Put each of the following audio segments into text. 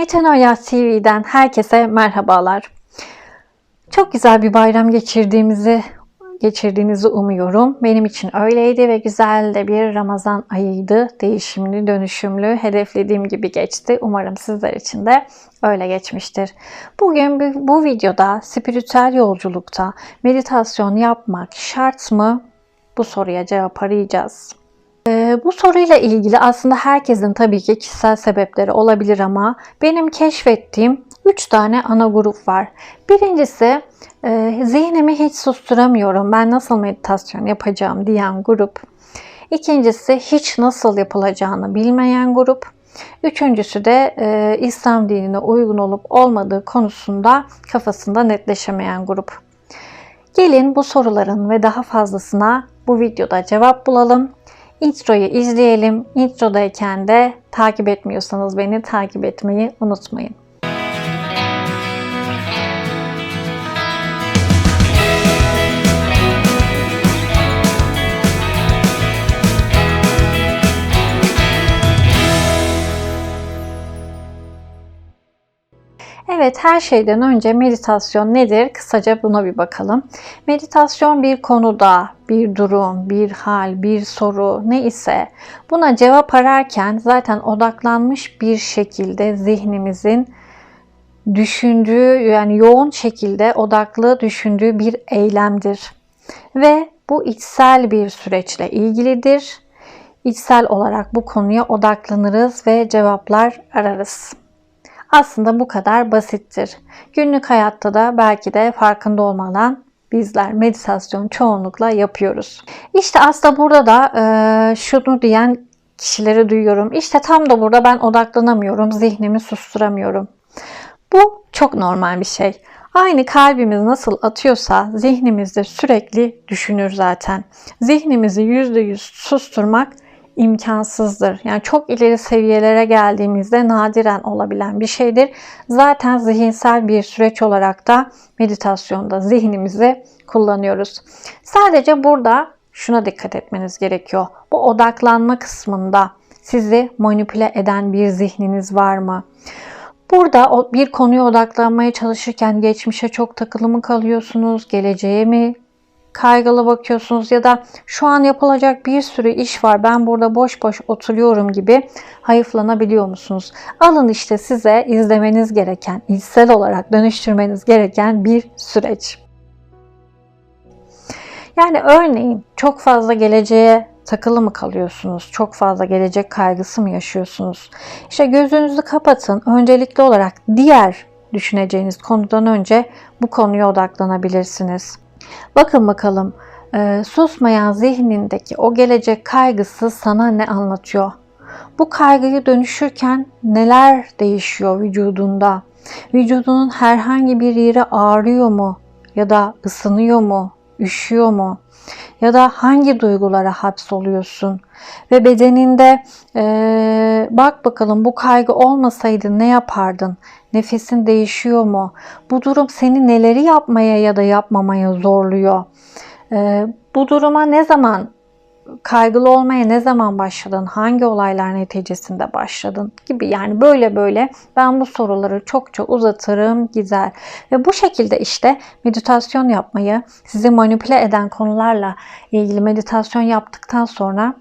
Metin Oya TV'den herkese merhabalar. Çok güzel bir bayram geçirdiğimizi geçirdiğinizi umuyorum. Benim için öyleydi ve güzel de bir Ramazan ayıydı. Değişimli, dönüşümlü, hedeflediğim gibi geçti. Umarım sizler için de öyle geçmiştir. Bugün bu, bu videoda spiritüel yolculukta meditasyon yapmak şart mı? Bu soruya cevap arayacağız. Ee, bu soruyla ilgili aslında herkesin tabii ki kişisel sebepleri olabilir ama benim keşfettiğim 3 tane ana grup var. Birincisi e, zihnimi hiç susturamıyorum ben nasıl meditasyon yapacağım diyen grup. İkincisi hiç nasıl yapılacağını bilmeyen grup. Üçüncüsü de e, İslam dinine uygun olup olmadığı konusunda kafasında netleşemeyen grup. Gelin bu soruların ve daha fazlasına bu videoda cevap bulalım. Introyu izleyelim. Introdayken de takip etmiyorsanız beni takip etmeyi unutmayın. Evet, her şeyden önce meditasyon nedir? Kısaca buna bir bakalım. Meditasyon bir konuda, bir durum, bir hal, bir soru ne ise buna cevap ararken zaten odaklanmış bir şekilde zihnimizin düşündüğü yani yoğun şekilde odaklı düşündüğü bir eylemdir. Ve bu içsel bir süreçle ilgilidir. İçsel olarak bu konuya odaklanırız ve cevaplar ararız. Aslında bu kadar basittir. Günlük hayatta da belki de farkında olmadan bizler meditasyon çoğunlukla yapıyoruz. İşte aslında burada da e, şunu diyen kişileri duyuyorum. İşte tam da burada ben odaklanamıyorum, zihnimi susturamıyorum. Bu çok normal bir şey. Aynı kalbimiz nasıl atıyorsa zihnimiz de sürekli düşünür zaten. Zihnimizi %100 susturmak imkansızdır. Yani çok ileri seviyelere geldiğimizde nadiren olabilen bir şeydir. Zaten zihinsel bir süreç olarak da meditasyonda zihnimizi kullanıyoruz. Sadece burada şuna dikkat etmeniz gerekiyor. Bu odaklanma kısmında sizi manipüle eden bir zihniniz var mı? Burada bir konuya odaklanmaya çalışırken geçmişe çok takılı mı kalıyorsunuz? Geleceğe mi kaygılı bakıyorsunuz ya da şu an yapılacak bir sürü iş var ben burada boş boş oturuyorum gibi hayıflanabiliyor musunuz? Alın işte size izlemeniz gereken, içsel olarak dönüştürmeniz gereken bir süreç. Yani örneğin çok fazla geleceğe takılı mı kalıyorsunuz? Çok fazla gelecek kaygısı mı yaşıyorsunuz? İşte gözünüzü kapatın. Öncelikli olarak diğer düşüneceğiniz konudan önce bu konuya odaklanabilirsiniz. Bakın bakalım e, susmayan zihnindeki o gelecek kaygısı sana ne anlatıyor? Bu kaygıyı dönüşürken neler değişiyor vücudunda? Vücudunun herhangi bir yeri ağrıyor mu? Ya da ısınıyor mu? Üşüyor mu? Ya da hangi duygulara hapsoluyorsun? Ve bedeninde e, bak bakalım bu kaygı olmasaydı ne yapardın? Nefesin değişiyor mu? Bu durum seni neleri yapmaya ya da yapmamaya zorluyor? Ee, bu duruma ne zaman kaygılı olmaya ne zaman başladın? Hangi olaylar neticesinde başladın? Gibi yani böyle böyle ben bu soruları çokça uzatırım gider. Ve bu şekilde işte meditasyon yapmayı sizi manipüle eden konularla ilgili meditasyon yaptıktan sonra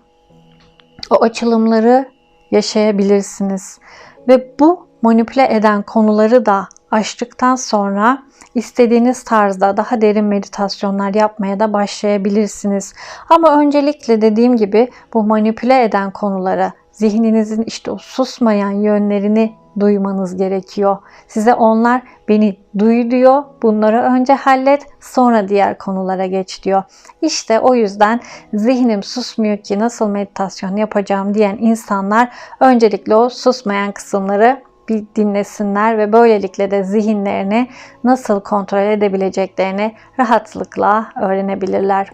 o açılımları yaşayabilirsiniz. Ve bu manipüle eden konuları da açtıktan sonra istediğiniz tarzda daha derin meditasyonlar yapmaya da başlayabilirsiniz. Ama öncelikle dediğim gibi bu manipüle eden konuları zihninizin işte o susmayan yönlerini duymanız gerekiyor. Size onlar beni duy diyor. Bunları önce hallet, sonra diğer konulara geç diyor. İşte o yüzden zihnim susmuyor ki nasıl meditasyon yapacağım diyen insanlar öncelikle o susmayan kısımları bir dinlesinler ve böylelikle de zihinlerini nasıl kontrol edebileceklerini rahatlıkla öğrenebilirler.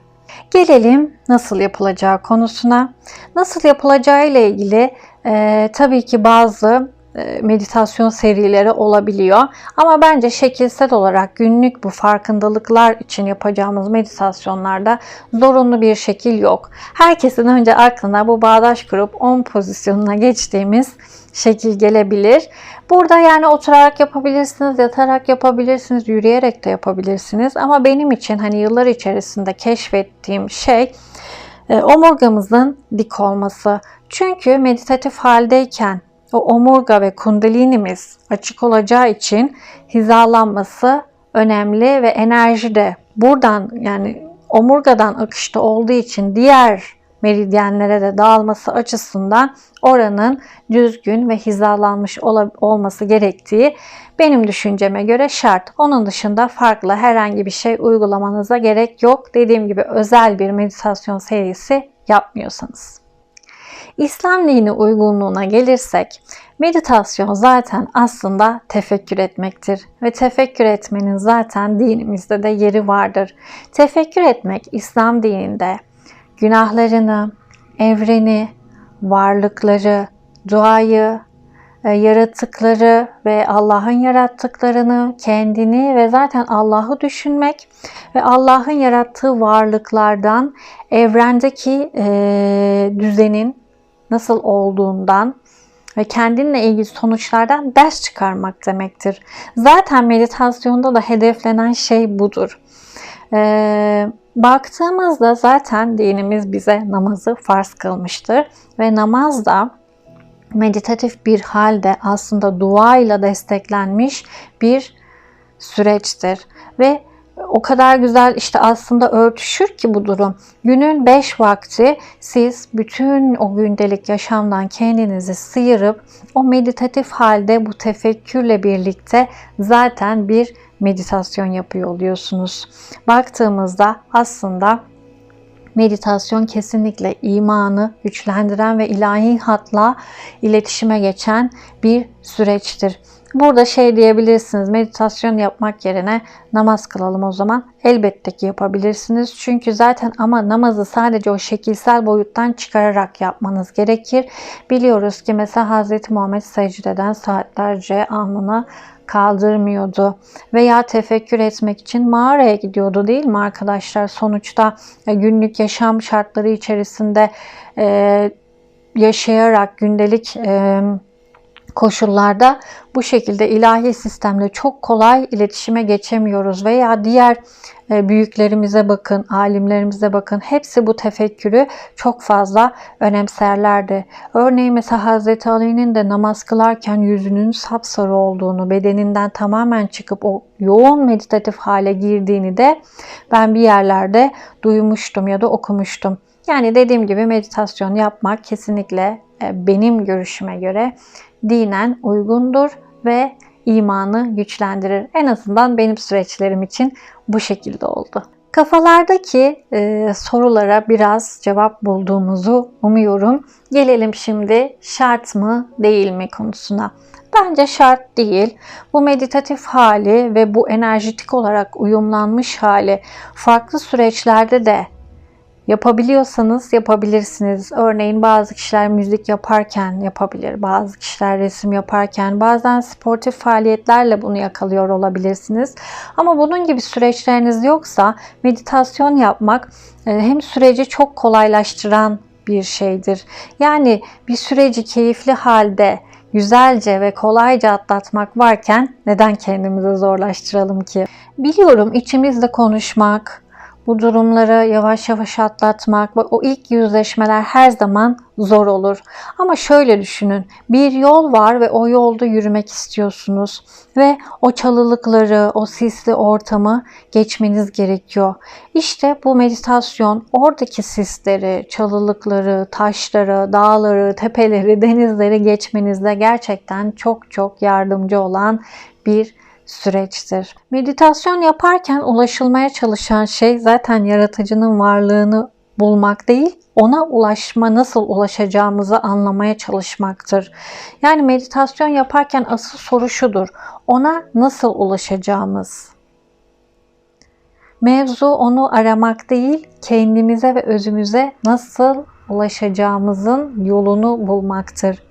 Gelelim nasıl yapılacağı konusuna. Nasıl yapılacağı ile ilgili e, tabii ki bazı meditasyon serileri olabiliyor. Ama bence şekilsel olarak günlük bu farkındalıklar için yapacağımız meditasyonlarda zorunlu bir şekil yok. Herkesin önce aklına bu bağdaş kurup 10 pozisyonuna geçtiğimiz şekil gelebilir. Burada yani oturarak yapabilirsiniz, yatarak yapabilirsiniz, yürüyerek de yapabilirsiniz. Ama benim için hani yıllar içerisinde keşfettiğim şey e, omurgamızın dik olması. Çünkü meditatif haldeyken o omurga ve kundalinimiz açık olacağı için hizalanması önemli ve enerji de buradan yani omurgadan akışta olduğu için diğer meridyenlere de dağılması açısından oranın düzgün ve hizalanmış olması gerektiği benim düşünceme göre şart. Onun dışında farklı herhangi bir şey uygulamanıza gerek yok. Dediğim gibi özel bir meditasyon serisi yapmıyorsanız. İslam dini uygunluğuna gelirsek meditasyon zaten aslında tefekkür etmektir ve tefekkür etmenin zaten dinimizde de yeri vardır. Tefekkür etmek İslam dininde günahlarını, evreni, varlıkları, duayı, e, yaratıkları ve Allah'ın yarattıklarını, kendini ve zaten Allah'ı düşünmek ve Allah'ın yarattığı varlıklardan evrendeki e, düzenin nasıl olduğundan ve kendinle ilgili sonuçlardan ders çıkarmak demektir. Zaten meditasyonda da hedeflenen şey budur. Ee, baktığımızda zaten dinimiz bize namazı farz kılmıştır ve namaz da meditatif bir halde aslında dua ile desteklenmiş bir süreçtir ve o kadar güzel işte aslında örtüşür ki bu durum. Günün 5 vakti siz bütün o gündelik yaşamdan kendinizi sıyırıp o meditatif halde bu tefekkürle birlikte zaten bir meditasyon yapıyor oluyorsunuz. Baktığımızda aslında meditasyon kesinlikle imanı güçlendiren ve ilahi hatla iletişime geçen bir süreçtir. Burada şey diyebilirsiniz meditasyon yapmak yerine namaz kılalım o zaman. Elbette ki yapabilirsiniz. Çünkü zaten ama namazı sadece o şekilsel boyuttan çıkararak yapmanız gerekir. Biliyoruz ki mesela Hz. Muhammed secdeden saatlerce alnına kaldırmıyordu veya tefekkür etmek için mağaraya gidiyordu değil mi arkadaşlar? Sonuçta e, günlük yaşam şartları içerisinde e, yaşayarak gündelik e, koşullarda bu şekilde ilahi sistemle çok kolay iletişime geçemiyoruz veya diğer e, büyüklerimize bakın, alimlerimize bakın. Hepsi bu tefekkürü çok fazla önemserlerdi. Örneğin mesela Hazreti Ali'nin de namaz kılarken yüzünün sapsarı olduğunu, bedeninden tamamen çıkıp o yoğun meditatif hale girdiğini de ben bir yerlerde duymuştum ya da okumuştum. Yani dediğim gibi meditasyon yapmak kesinlikle e, benim görüşüme göre dinen uygundur ve imanı güçlendirir. En azından benim süreçlerim için bu şekilde oldu. Kafalardaki e, sorulara biraz cevap bulduğumuzu umuyorum. Gelelim şimdi şart mı değil mi konusuna. Bence şart değil. Bu meditatif hali ve bu enerjitik olarak uyumlanmış hali farklı süreçlerde de Yapabiliyorsanız yapabilirsiniz. Örneğin bazı kişiler müzik yaparken yapabilir. Bazı kişiler resim yaparken, bazen sportif faaliyetlerle bunu yakalıyor olabilirsiniz. Ama bunun gibi süreçleriniz yoksa meditasyon yapmak e, hem süreci çok kolaylaştıran bir şeydir. Yani bir süreci keyifli halde güzelce ve kolayca atlatmak varken neden kendimizi zorlaştıralım ki? Biliyorum içimizde konuşmak, bu durumları yavaş yavaş atlatmak o ilk yüzleşmeler her zaman zor olur. Ama şöyle düşünün. Bir yol var ve o yolda yürümek istiyorsunuz ve o çalılıkları, o sisli ortamı geçmeniz gerekiyor. İşte bu meditasyon oradaki sisleri, çalılıkları, taşları, dağları, tepeleri, denizleri geçmenizde gerçekten çok çok yardımcı olan bir süreçtir. Meditasyon yaparken ulaşılmaya çalışan şey zaten yaratıcının varlığını bulmak değil, ona ulaşma nasıl ulaşacağımızı anlamaya çalışmaktır. Yani meditasyon yaparken asıl soru şudur. Ona nasıl ulaşacağımız. Mevzu onu aramak değil, kendimize ve özümüze nasıl ulaşacağımızın yolunu bulmaktır.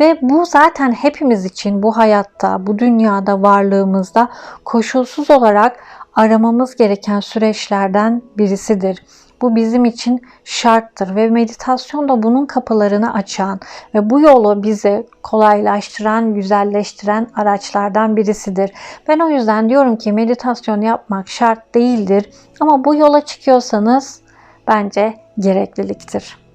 Ve bu zaten hepimiz için bu hayatta, bu dünyada varlığımızda koşulsuz olarak aramamız gereken süreçlerden birisidir. Bu bizim için şarttır ve meditasyon da bunun kapılarını açan ve bu yolu bize kolaylaştıran, güzelleştiren araçlardan birisidir. Ben o yüzden diyorum ki meditasyon yapmak şart değildir ama bu yola çıkıyorsanız bence gerekliliktir.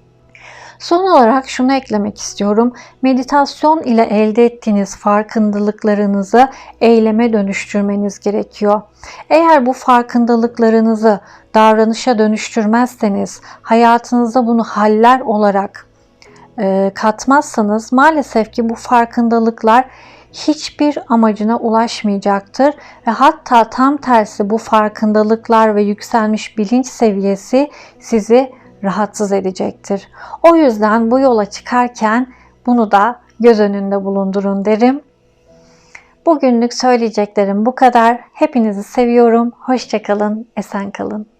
Son olarak şunu eklemek istiyorum. Meditasyon ile elde ettiğiniz farkındalıklarınızı eyleme dönüştürmeniz gerekiyor. Eğer bu farkındalıklarınızı davranışa dönüştürmezseniz, hayatınızda bunu haller olarak e, katmazsanız maalesef ki bu farkındalıklar hiçbir amacına ulaşmayacaktır ve hatta tam tersi bu farkındalıklar ve yükselmiş bilinç seviyesi sizi rahatsız edecektir. O yüzden bu yola çıkarken bunu da göz önünde bulundurun derim. Bugünlük söyleyeceklerim bu kadar. Hepinizi seviyorum. Hoşçakalın, esen kalın.